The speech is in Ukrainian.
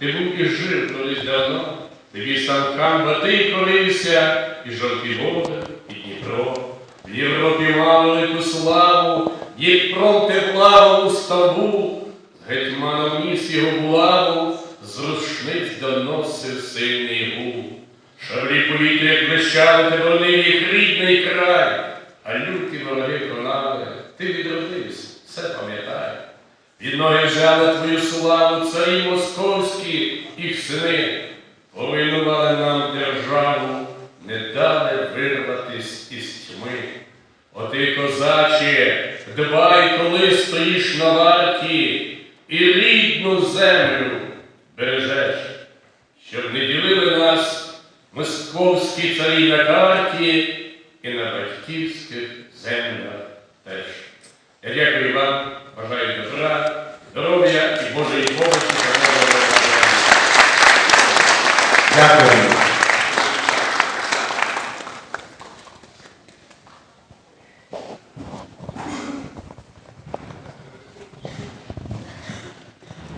ти був і жив колись давно, тобі сам хан Батий корився, і жовті води, і Дніпро. В Європі мав велику славу, Дніпром те плавав у Стамбул, з гетьманом ніс його булаву, з рушниць доносив сильний гул. Шаблі повітря блищали, ти бронив їх рідний край, а люті вороги конали, ти відродився, все пам'ятай. Від ноги взяли твою славу, царі московські, їх сини, повинували нам державу, не дали вирватись із тьми. О ти, козаче, дбай, коли стоїш на варті, і рідну землю бережеш, щоб не ділили нас московські царі на карті і на батьківських землях теж. Я дякую вам, бажаю здоров'я і. Дякую.